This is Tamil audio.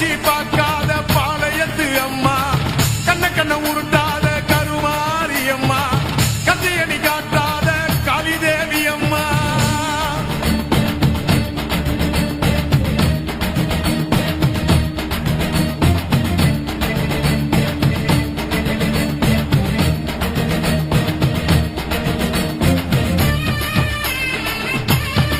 பார்க்காத பாளையத்து அம்மா. கண்ண கண்ண உருட்ட